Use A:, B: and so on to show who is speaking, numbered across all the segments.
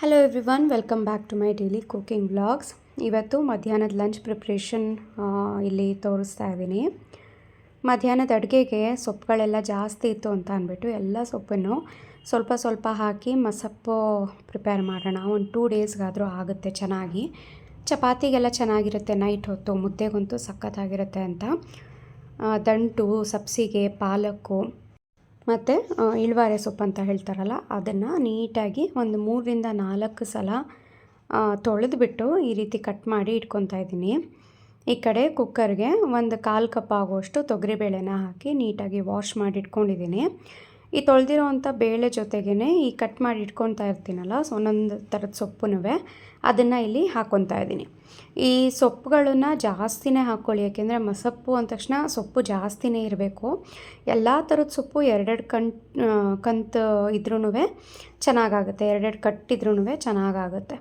A: Hello everyone welcome back to my daily cooking blogs ಇವತ್ತು ಮಧ್ಯಾಹ್ನದ lunch preparation ಇಲ್ಲಿ ತೋರಿಸ್ತಾ ಇದ್ದೀನಿ. ಮಧ್ಯಾಹ್ನದ ಅಡುಗೆಗೆ ಸೊಪ್ಪುಗಳೆಲ್ಲ ಜಾಸ್ತಿ ಇತ್ತು ಅಂತ ಅಂದ್ಬಿಟ್ಟು ಎಲ್ಲ ಸೊಪ್ಪನ್ನು ಸ್ವಲ್ಪ ಸ್ವಲ್ಪ ಹಾಕಿ ಮಸಪ್ಪು ಪ್ರಿಪೇರ್ ಮಾಡೋಣ. ಒಂದು ಟೂ ಡೇಸ್ಗಾದರೂ ಆಗುತ್ತೆ ಚೆನ್ನಾಗಿ. ಚಪಾತಿಗೆಲ್ಲ ಚೆನ್ನಾಗಿರುತ್ತೆ ನೈಟ್ ಹೊತ್ತು. ಮುದ್ದೆಗಂತೂ ಸಖತ್ತಾಗಿರುತ್ತೆ ಅಂತ. ದಂಟು, ಸಬ್ಸಿಗೆ, ಪಾಲಕ್ಕು. ಮತ್ತು ಇಳುವಾರೆ ಸೊಪ್ಪು ಅಂತ ಹೇಳ್ತಾರಲ್ಲ, ಅದನ್ನು ನೀಟಾಗಿ ಒಂದು ಮೂರರಿಂದ ನಾಲ್ಕು ಸಲ ತೊಳೆದ್ಬಿಟ್ಟು ಈ ರೀತಿ ಕಟ್ ಮಾಡಿ ಇಟ್ಕೊತಾ ಇದ್ದೀನಿ. ಈ ಕಡೆ ಕುಕ್ಕರ್ಗೆ ಒಂದು ಕಾಲು ಕಪ್ ಆಗುವಷ್ಟು ತೊಗರಿಬೇಳೆನ ಹಾಕಿ ನೀಟಾಗಿ ವಾಶ್ ಮಾಡಿ ಇಟ್ಕೊಂಡಿದ್ದೀನಿ. ಈ ತೊಳೆದಿರೋವಂಥ ಬೇಳೆ ಜೊತೆಗೇ ಈ ಕಟ್ ಮಾಡಿ ಇಟ್ಕೊತಾ ಇರ್ತೀನಲ್ಲ, ಸೊ ಒಂದೊಂದು ಥರದ ಸೊಪ್ಪುನೂ ಅದನ್ನು ಇಲ್ಲಿ ಹಾಕ್ಕೊತಾ ಇದ್ದೀನಿ. ಈ ಸೊಪ್ಪುಗಳನ್ನು ಜಾಸ್ತಿನೇ ಹಾಕ್ಕೊಳ್ಳಿ, ಯಾಕೆಂದರೆ ಮಸಪ್ಪು ಅಂದ ತಕ್ಷಣ ಸೊಪ್ಪು ಜಾಸ್ತಿನೇ ಇರಬೇಕು. ಎಲ್ಲ ಥರದ ಸೊಪ್ಪು ಎರಡೆರಡು ಕಂಟ್ ಕಂತು ಇದ್ರೂ ಚೆನ್ನಾಗಾಗುತ್ತೆ, ಎರಡೆರಡು ಕಟ್ಟಿದ್ರೂ ಚೆನ್ನಾಗಾಗುತ್ತೆ.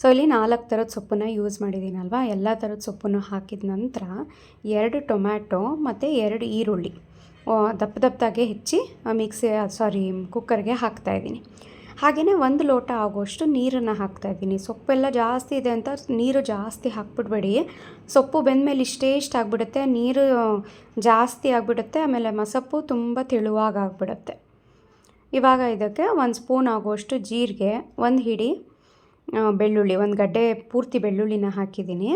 A: ಸೊ ಇಲ್ಲಿ ನಾಲ್ಕು ಥರದ ಸೊಪ್ಪನ್ನು ಯೂಸ್ ಮಾಡಿದ್ದೀನಲ್ವ? ಎಲ್ಲ ಥರದ ಸೊಪ್ಪನ್ನು ಹಾಕಿದ ನಂತರ ಎರಡು ಟೊಮ್ಯಾಟೊ ಮತ್ತು ಎರಡು ಈರುಳ್ಳಿ. ದಪ್ಪ ದಪ್ಪದಾಗೆ ಹೆಚ್ಚಿ ಮಿಕ್ಸಿ ಸಾರಿ ಕುಕ್ಕರ್ಗೆ ಹಾಕ್ತಾಯಿದ್ದೀನಿ ಹಾಗೆಯೇ ಒಂದು ಲೋಟ ಆಗೋಷ್ಟು ನೀರನ್ನು ಹಾಕ್ತಾಯಿದ್ದೀನಿ ಸೊಪ್ಪೆಲ್ಲ ಜಾಸ್ತಿ ಇದೆ ಅಂತ ನೀರು ಜಾಸ್ತಿ ಹಾಕ್ಬಿಡ್ಬೇಡಿ. ಸೊಪ್ಪು ಬೆಂದಮೇಲೆ ಇಷ್ಟೇ ಇಷ್ಟ ಆಗಿಬಿಡುತ್ತೆ. ನೀರು ಜಾಸ್ತಿ ಆಗಿಬಿಡುತ್ತೆ. ಆಮೇಲೆ ಮಸಪ್ಪು ತುಂಬ ತೆಳುವಾಗಿ ಆಗಿಬಿಡುತ್ತೆ. ಇವಾಗ ಇದಕ್ಕೆ ಒಂದು ಸ್ಪೂನ್ ಆಗುವಷ್ಟು ಜೀರಿಗೆ, ಒಂದು ಹಿಡಿ ಬೆಳ್ಳುಳ್ಳಿ, ಒಂದು ಗಡ್ಡೆ ಪೂರ್ತಿ ಬೆಳ್ಳುಳ್ಳಿನ ಹಾಕಿದ್ದೀನಿ.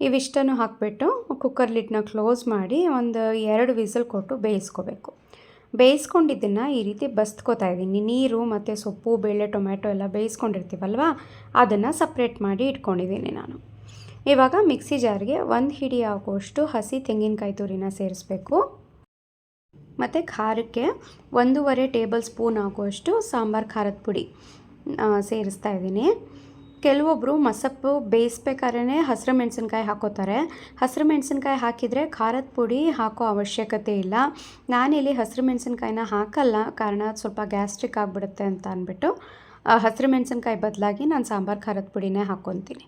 A: ಇವಿಷ್ಟನ್ನು ಹಾಕಿಬಿಟ್ಟು ಕುಕ್ಕರ್ ಲಿಡ್ನ ಕ್ಲೋಸ್ ಮಾಡಿ ಒಂದು ಎರಡು ವಿಸಲ್ ಕೊಟ್ಟು ಬೇಯಿಸ್ಕೋಬೇಕು. ಬೇಯಿಸ್ಕೊಂಡಿದ್ದನ್ನು ಈ ರೀತಿ ಬಸ್ಕೋತಾ ಇದ್ದೀನಿ. ನೀರು ಮತ್ತು ಸೊಪ್ಪು ಬೇಳೆ ಟೊಮ್ಯಾಟೊ ಎಲ್ಲ ಬೇಯಿಸ್ಕೊಂಡಿರ್ತೀವಲ್ವ? ಅದನ್ನು ಸಪ್ರೇಟ್ ಮಾಡಿ ಇಟ್ಕೊಂಡಿದ್ದೀನಿ ನಾನು. ಇವಾಗ ಮಿಕ್ಸಿ ಜಾರ್ಗೆ ಒಂದು ಹಿಡಿ ಆಗುವಷ್ಟು ಹಸಿ ತೆಂಗಿನಕಾಯಿ ತುರಿನ ಸೇರಿಸ್ಬೇಕು. ಮತ್ತು ಖಾರಕ್ಕೆ ಒಂದೂವರೆ ಟೇಬಲ್ ಸ್ಪೂನ್ ಆಗುವಷ್ಟು ಸಾಂಬಾರು ಖಾರದ ಪುಡಿ ಸೇರಿಸ್ತಾ ಇದ್ದೀನಿ. ಕೆಲವೊಬ್ಬರು ಮಸಪ್ಪು ಬೇಯಿಸ್ಬೇಕಾದ್ರೆ ಹಸಿರು ಮೆಣಸಿನ್ಕಾಯಿ ಹಾಕೋತಾರೆ. ಹಸಿರು ಮೆಣಸಿನ್ಕಾಯಿ ಹಾಕಿದರೆ ಖಾರದ ಪುಡಿ ಹಾಕೋ ಅವಶ್ಯಕತೆ ಇಲ್ಲ. ನಾನಿಲ್ಲಿ ಹಸಿರು ಮೆಣಸಿನ್ಕಾಯಿನ ಹಾಕಲ್ಲ, ಕಾರಣ ಸ್ವಲ್ಪ ಗ್ಯಾಸ್ಟ್ರಿಕ್ ಆಗಿಬಿಡುತ್ತೆ ಅಂತ ಅಂದ್ಬಿಟ್ಟು ಹಸಿರು ಮೆಣಸಿನ್ಕಾಯಿ ಬದಲಾಗಿ ನಾನು ಸಾಂಬಾರು, ಖಾರದ ಪುಡಿನೇ ಹಾಕ್ಕೊತೀನಿ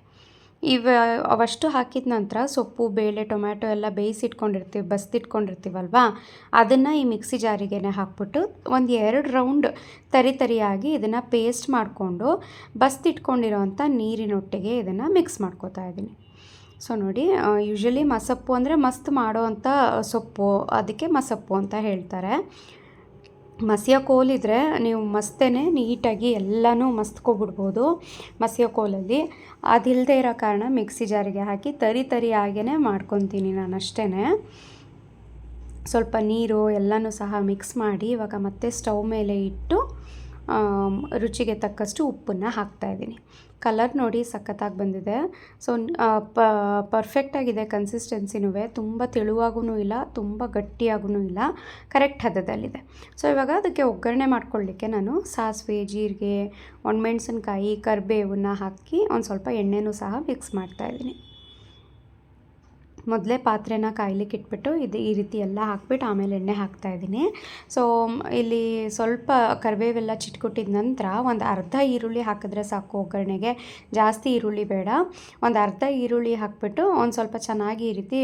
A: ಇವ ಅವಷ್ಟು ಹಾಕಿದ ನಂತರ ಸೊಪ್ಪು, ಬೇಳೆ, ಟೊಮ್ಯಾಟೊ ಎಲ್ಲ ಬೇಯಿಸಿಟ್ಕೊಂಡಿರ್ತೀವಿ ಬಸ್ದಿಟ್ಕೊಂಡಿರ್ತೀವಲ್ವಾ ಅದನ್ನು ಈ ಮಿಕ್ಸಿ ಜಾರಿಗೆ ಹಾಕ್ಬಿಟ್ಟು ಒಂದು ಎರಡು ರೌಂಡ್ ತರಿ ತರಿಯಾಗಿ ಇದನ್ನು ಪೇಸ್ಟ್ ಮಾಡಿಕೊಂಡು ಬಸ್ದಿಟ್ಕೊಂಡಿರೋವಂಥ ನೀರಿನೊಟ್ಟಿಗೆ ಇದನ್ನು ಮಿಕ್ಸ್ ಮಾಡ್ಕೋತಾ ಇದ್ದೀನಿ. ಸೊ ನೋಡಿ ಯೂಶ್ವಲಿ ಮಸಪ್ಪು ಅಂದರೆ ಮಸ್ತ್ ಮಾಡೋ ಅಂಥ ಸೊಪ್ಪು, ಅದಕ್ಕೆ ಮಸಪ್ಪು ಅಂತ ಹೇಳ್ತಾರೆ. ಮಸಿಯ ಕೋಲಿದ್ರೆ ನೀವು ಮಸ್ತೇನೆ ನೀಟಾಗಿ ಎಲ್ಲನೂ ಮಸ್ತ್ಕೊಬಿಡ್ಬೋದು ಮಸಿಯ ಕೋಲಲ್ಲಿ. ಅದಿಲ್ಲದೆ ಇರೋ ಕಾರಣ ಮಿಕ್ಸಿ ಜಾರಿಗೆ ಹಾಕಿ ತರಿ ತರಿ ಹಾಗೇ ಮಾಡ್ಕೊತೀನಿ ನಾನು ಅಷ್ಟೇ ಸ್ವಲ್ಪ ನೀರು ಎಲ್ಲನೂ ಸಹ ಮಿಕ್ಸ್ ಮಾಡಿ ಇವಾಗ ಮತ್ತೆ ಸ್ಟವ್ ಮೇಲೆ ಇಟ್ಟು ರುಚಿಗೆ ತಕ್ಕಷ್ಟು ಉಪ್ಪನ್ನು ಹಾಕ್ತಾಯಿದ್ದೀನಿ ಕಲರ್ ನೋಡಿ ಸಖತ್ತಾಗಿ ಬಂದಿದೆ. ಸೊ ಪರ್ಫೆಕ್ಟಾಗಿದೆ ಕನ್ಸಿಸ್ಟೆನ್ಸಿನೂ ತುಂಬ ತೆಳುವಾಗೂ ಇಲ್ಲ, ತುಂಬ ಗಟ್ಟಿಯಾಗೂ ಇಲ್ಲ. ಕರೆಕ್ಟ್ ಹದದಲ್ಲಿದೆ. ಸೊ ಇವಾಗ ಅದಕ್ಕೆ ಒಗ್ಗರಣೆ ಮಾಡ್ಕೊಳ್ಳಿಕ್ಕೆ ನಾನು ಸಾಸಿವೆ, ಜೀರಿಗೆ ಒಣಮೆಣ್ಸಿನ್ಕಾಯಿ ಕರಿಬೇವನ್ನ ಹಾಕಿ ಒಂದು ಸ್ವಲ್ಪ ಎಣ್ಣೆನೂ ಸಹ ಮಿಕ್ಸ್ ಮಾಡ್ತಾಯಿದ್ದೀನಿ ಮೊದಲೇ ಪಾತ್ರೆನ ಕಾಯ್ಲಿಕ್ಕೆ ಇಟ್ಬಿಟ್ಟು ಇದು ಈ ರೀತಿ ಎಲ್ಲ ಹಾಕ್ಬಿಟ್ಟು ಆಮೇಲೆ ಎಣ್ಣೆ ಹಾಕ್ತಾ ಇದ್ದೀನಿ. ಸೊ ಇಲ್ಲಿ ಸ್ವಲ್ಪ ಕರಿಬೇವೆಲ್ಲ ಚಿಟ್ಕೊಟ್ಟಿದ ನಂತರ ಒಂದು ಅರ್ಧ ಈರುಳ್ಳಿ ಹಾಕಿದ್ರೆ ಸಾಕು ಒಗ್ಗರಣೆಗೆ. ಜಾಸ್ತಿ ಈರುಳ್ಳಿ ಬೇಡ. ಒಂದು ಅರ್ಧ ಈರುಳ್ಳಿ ಹಾಕ್ಬಿಟ್ಟು ಒಂದು ಸ್ವಲ್ಪ ಚೆನ್ನಾಗಿ ಈ ರೀತಿ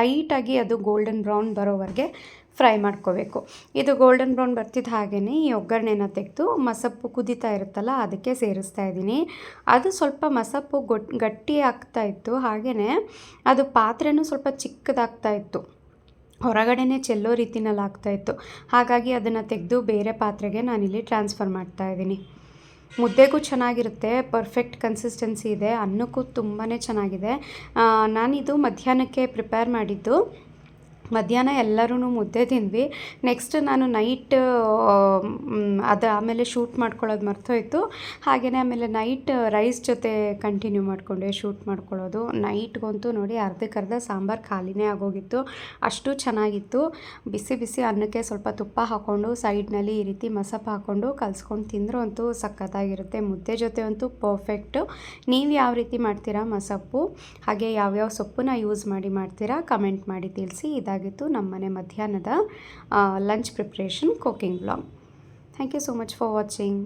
A: ಲೈಟಾಗಿ ಅದು ಗೋಲ್ಡನ್ ಬ್ರೌನ್ ಬರೋವರೆಗೆ ಫ್ರೈ ಮಾಡ್ಕೋಬೇಕು. ಇದು ಗೋಲ್ಡನ್ ಬ್ರೌನ್ ಬರ್ತಿದ್ದ ಹಾಗೆಯೇ ಈ ಒಗ್ಗರಣೆನ ತೆಗೆದು ಮಸಪ್ಪು ಕುದೀತಾ ಇರುತ್ತಲ್ಲ ಅದಕ್ಕೆ ಸೇರಿಸ್ತಾ ಇದ್ದೀನಿ. ಅದು ಸ್ವಲ್ಪ ಮಸಪ್ಪು ಗೊಟ್, ಗಟ್ಟಿ ಆಗ್ತಾ ಇತ್ತು ಹಾಗೆಯೇ ಅದು ಪಾತ್ರೆನೂ ಸ್ವಲ್ಪ ಚಿಕ್ಕದಾಗ್ತಾ ಇತ್ತು. ಹೊರಗಡೆನೇ ಚೆಲ್ಲೋ ರೀತಿನಲ್ಲಿ ಆಗ್ತಾಯಿತ್ತು ಹಾಗಾಗಿ ಅದನ್ನು ತೆಗೆದು ಬೇರೆ ಪಾತ್ರೆಗೆ ನಾನಿಲ್ಲಿ ಟ್ರಾನ್ಸ್ಫರ್ ಮಾಡ್ತಾ ಇದ್ದೀನಿ. ಮುದ್ದೆಗೂ ಚೆನ್ನಾಗಿರುತ್ತೆ ಪರ್ಫೆಕ್ಟ್ ಕನ್ಸಿಸ್ಟೆನ್ಸಿ ಇದೆ, ಅನ್ನಕ್ಕೂ ತುಂಬಾ ಚೆನ್ನಾಗಿದೆ. ನಾನಿದು ಮಧ್ಯಾಹ್ನಕ್ಕೆ ಪ್ರಿಪೇರ್ ಮಾಡಿದ್ದು ಮಧ್ಯಾಹ್ನ ಎಲ್ಲರೂ ಮುದ್ದೆ ತಿಂದ್ವಿ. ನೆಕ್ಸ್ಟ್ ನಾನು ನೈಟ್ ಅದು ಆಮೇಲೆ ಶೂಟ್ ಮಾಡ್ಕೊಳ್ಳೋದು ಮರ್ತೋಯ್ತು. ಹಾಗೆಯೇ ಆಮೇಲೆ ನೈಟ್ ರೈಸ್ ಜೊತೆ ಕಂಟಿನ್ಯೂ ಮಾಡಿಕೊಂಡೆ ಶೂಟ್ ಮಾಡ್ಕೊಳ್ಳೋದು. ನೈಟ್ಗಂತೂ ನೋಡಿ ಅರ್ಧಕ್ಕರ್ಧ ಸಾಂಬಾರು ಖಾಲಿನೇ ಆಗೋಗಿತ್ತು. ಅಷ್ಟು ಚೆನ್ನಾಗಿತ್ತು. ಬಿಸಿ ಬಿಸಿ ಅನ್ನಕ್ಕೆ ಸ್ವಲ್ಪ ತುಪ್ಪ ಹಾಕ್ಕೊಂಡು ಸೈಡ್ನಲ್ಲಿ ಈ ರೀತಿ ಮಸಪ್ಪ ಹಾಕ್ಕೊಂಡು ಕಲ್ಸ್ಕೊಂಡು ತಿಂದರೂ ಅಂತೂ ಸಖತ್ತಾಗಿರುತ್ತೆ. ಮುದ್ದೆ ಜೊತೆ ಅಂತೂ ಪರ್ಫೆಕ್ಟು ನೀವು ಯಾವ ರೀತಿ ಮಾಡ್ತೀರಾ ಮಸಪ್ಪು ಹಾಗೆ ಯಾವ್ಯಾವ ಸೊಪ್ಪನ್ನ ಯೂಸ್ ಮಾಡಿ ಮಾಡ್ತೀರಾ? ಕಮೆಂಟ್ ಮಾಡಿ ತಿಳಿಸಿ. ಇದಾಗಿ ಆಗಿತ್ತು ನಮ್ಮನೆ ಮಧ್ಯಾಹ್ನದ lunch preparation cooking blog thank you so much for watching